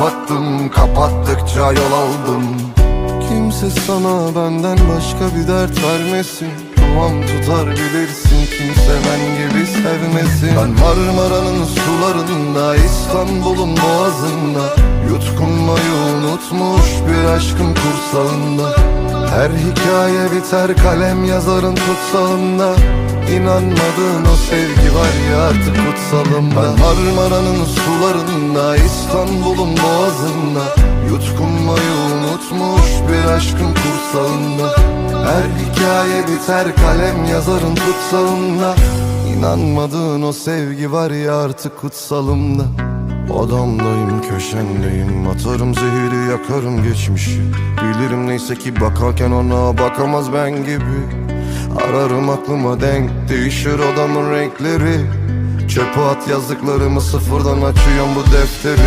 kapattım Kapattıkça yol aldım. Kimse sana benden başka bir dert vermesin. Duam tutar bilirsin kimse ben gibi sevmesin. Ben Marmara'nın sularında İstanbul'un boğazında Yutkunmayı unutmuş bir aşkın kursağında Her hikaye biter kalem yazarın tutsağında İnanmadığın o sevgi var ya artık kutsalım Ben Marmara'nın sularında İstanbul'un boğazında. Yutkunmayı unutmuş bir aşkın kursağında. Her hikaye biter kalem yazarın tutsağında İnanmadığın o sevgi var ya artık kutsalımda Adamdayım köşendeyim Atarım zehiri yakarım geçmişi. Bilirim neyse ki bakarken ona bakamaz ben gibi. Ararım aklıma denk Değişir odamın renkleri. Çöpe at yazdıklarımı sıfırdan açıyorum bu defteri